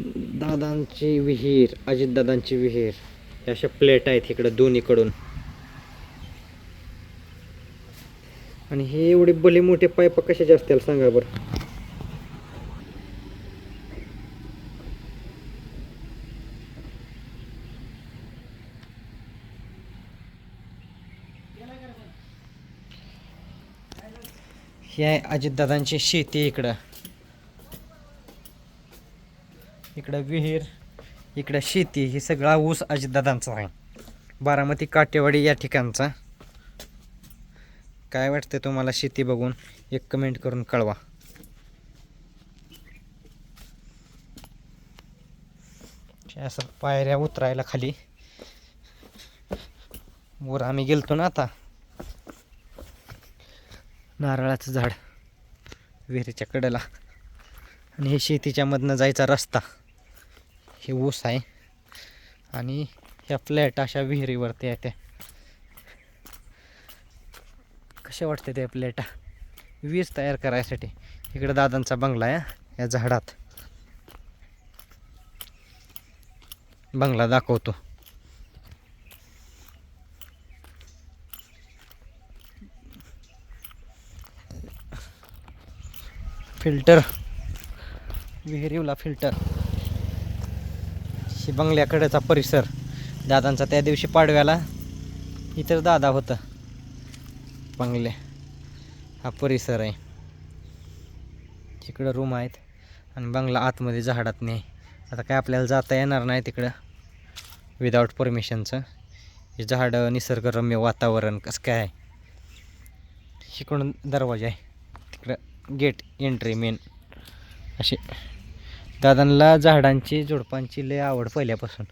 दादांची विहीर अजितदादांची विहीर. या अशा प्लेट आहेत इकडं दोन्हीकडून. आणि हे एवढे भले मोठे पाईप कशाचे असतील सांगा बरं. ही आहे अजितदादांची शेती इकडं. इकडं विहीर इकडं शेती हे सगळा ऊस अजितदादांचा आहे. बारामती काटेवाडी या ठिकाणचा. काय वाटतं तुम्हाला शेती बघून? एक कमेंट करून कळवा. असं पायऱ्या उतरायला खाली. वर आम्ही गेलतो ना आता. नारळाचं झाड विहिरीच्या कडेला. आणि हे शेतीच्या मधनं जायचा रस्ता. हे ऊस आहे. आणि ह्या फ्लॅट अशा विहिरीवरती आहे त्या. कशा वाटते त्या प्लेटा वीज तयार करायसाठी. इकडे दादांचा बंगला आहे या झाडात. बंगला दाखवतो. फिल्टर. विहिरीवला फिल्टर. ही बंगल्याकडचा परिसर. दादांचा त्या दिवशी पाडव्याला इतर दादा होतं. बंगले. हा परिसर आहे. तिकडं रूम आहेत आणि बंगला आतमध्ये झाडात नाही. आता काय आपल्याला जाता येणार नाही तिकडं. विदाऊट परमिशनचं हे झाडं निसर्गरम्य वातावरण कसं काय आहे? शिकडून दरवाजा आहे. तिकडं गेट एंट्री मेन असे दादांना झाडांची झुडपांची लय आवड पहिल्यापासून.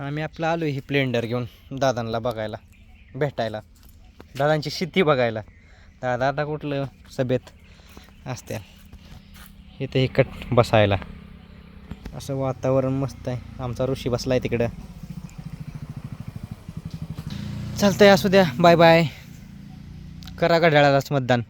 आम्ही आपलं आलो ही प्लेंडर घेऊन दादांना बघायला भेटायला. दादांची शेती बघायला. दादा आता कुठलं सभेत असते इथे इकट बसायला. असं वातावरण मस्त आहे. आमचा ऋषी बसला आहे तिकडं. चालतंय असू द्या. बाय बाय करा घड्याळालाच मतदान.